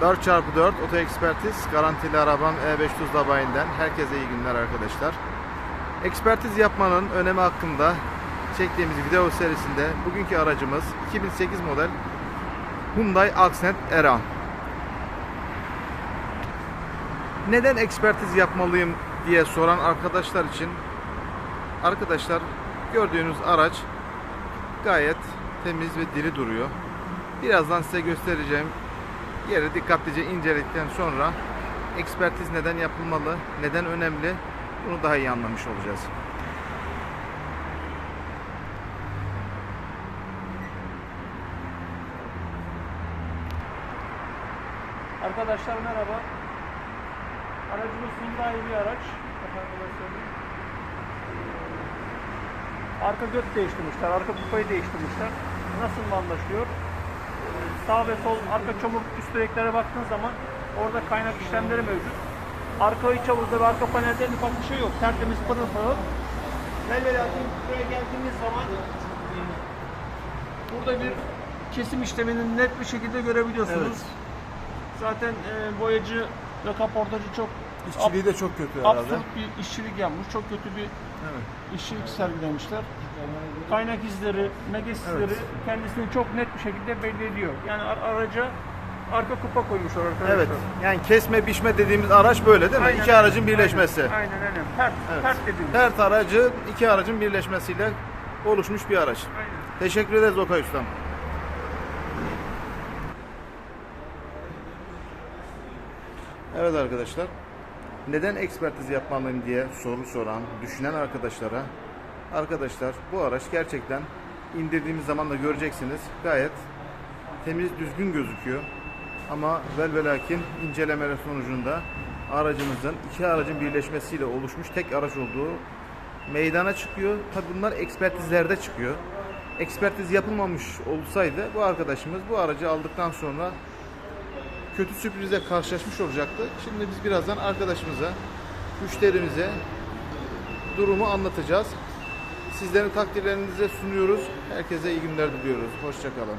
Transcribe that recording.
4x4 Oto Ekspertiz garantili arabam E5 Tuzla bayinden herkese iyi günler arkadaşlar. Ekspertiz yapmanın önemi hakkında çektiğimiz video serisinde bugünkü aracımız 2008 model Hyundai Accent Eran. Neden ekspertiz yapmalıyım diye soran arkadaşlar için arkadaşlar gördüğünüz araç gayet temiz ve diri duruyor. Birazdan size göstereceğim yeri dikkatlice inceledikten sonra ekspertiz neden yapılmalı, neden önemli bunu daha iyi anlamış olacağız. Arkadaşlar merhaba. Aracımız Hyundai bir araç. Söyleyeyim. Arka göt değiştirmişler, arka kupayı değiştirmişler. Nasıl anlaşıyor? Sağ ve sol arka çamur üst direklere baktığın zaman orada kaynak işlemleri mevcut. Arka iç havuzda ve arka panelde en ufak bir şey yok. Tertemiz pırıl pırıl. Vel vel buraya geldiğimiz zaman burada bir kesim işlemini net bir şekilde görebiliyorsunuz. Zaten e, boyacı ve kaportacı çok İşçiliği de çok kötü herhalde. absürt bir işçilik yapmış. Çok kötü bir Evet. işçilik sergilemişler. Kaynak izleri, mega izleri Evet. kendisini çok net bir şekilde belli ediyor. Yani ar- araca arka kupa koymuşlar arkadaşlar. Evet. Yani kesme biçme dediğimiz araç böyle değil mi? Aynen iki aracın birleşmesi. Aynen aynen. Pert, Evet. pert dediğimiz. Her aracı iki aracın birleşmesiyle oluşmuş bir araç. Aynen. Teşekkür ederiz Okay Ustam. Evet arkadaşlar. Neden ekspertiz yapmalıyım diye soru soran, düşünen arkadaşlara arkadaşlar bu araç gerçekten indirdiğimiz zaman da göreceksiniz gayet temiz düzgün gözüküyor. Ama velvelakin incelemeler sonucunda aracımızın iki aracın birleşmesiyle oluşmuş tek araç olduğu meydana çıkıyor. Tabi bunlar ekspertizlerde çıkıyor. Ekspertiz yapılmamış olsaydı bu arkadaşımız bu aracı aldıktan sonra kötü sürprize karşılaşmış olacaktı. Şimdi biz birazdan arkadaşımıza, müşterimize durumu anlatacağız. Sizlerin takdirlerinize sunuyoruz. Herkese iyi günler diliyoruz. Hoşçakalın.